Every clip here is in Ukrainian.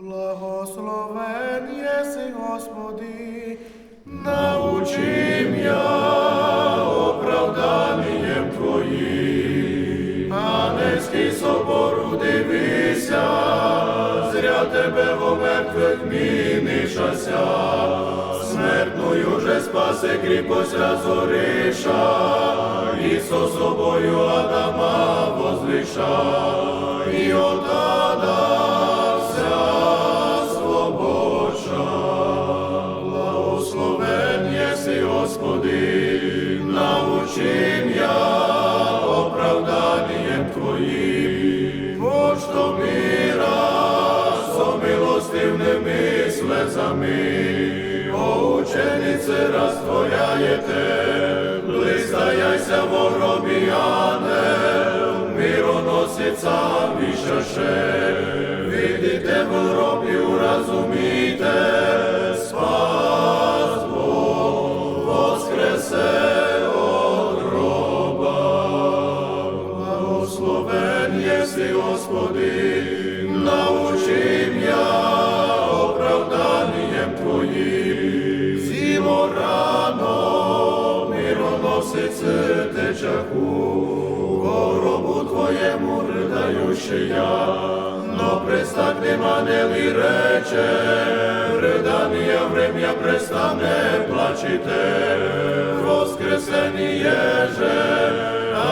Благословен єси, Господи, научи м'я оправданням Твоїм. Анельський собору дивися, зря тебе во мертвих мінишася, смертною же спаси кріпость разориша, Ісо собою Адама возвиша, і о ученице розтворяєте, блистаяйся в гробі ангел, мироносиця вішаше, видите в гробі, уразумійте, спас Бог воскресе от гроба. Благословен єси, Господи, я, но пристакне манели рече, ридання врем'я престане, плачете, воскресеніє же,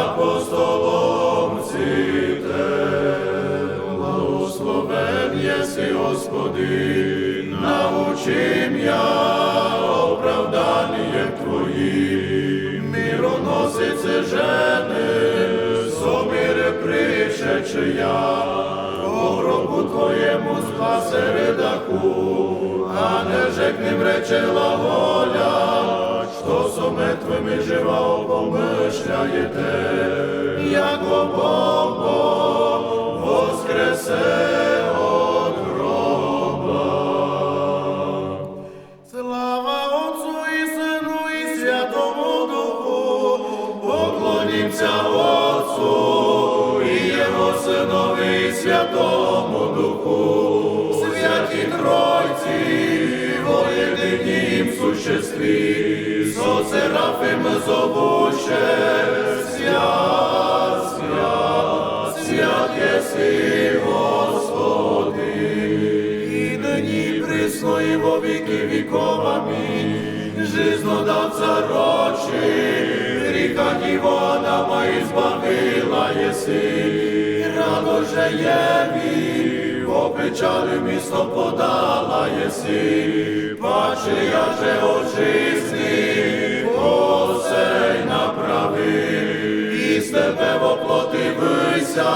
апостолом цвіте. Благословен єси, Господи, научи м'я оправданням Твоїм. Мироносице жени, пришедши я, гробу Твоєму спасе ридаку, а не жекнем рече воля, що со мертвими жива опомишляєте, як Бог воскресе Синові Святому Духу, святі Тройці, во єдинім существі, со серафим зовуще, свят, свят, свят єси, Господи, і нині присно во віки віков, амінь. Жизнодавця рочі, гріха Діво Адама ізбавила єси, радо є єві, в печалі місто подала єси, паче я же очисти, осей направи, і з тебе воплотивися,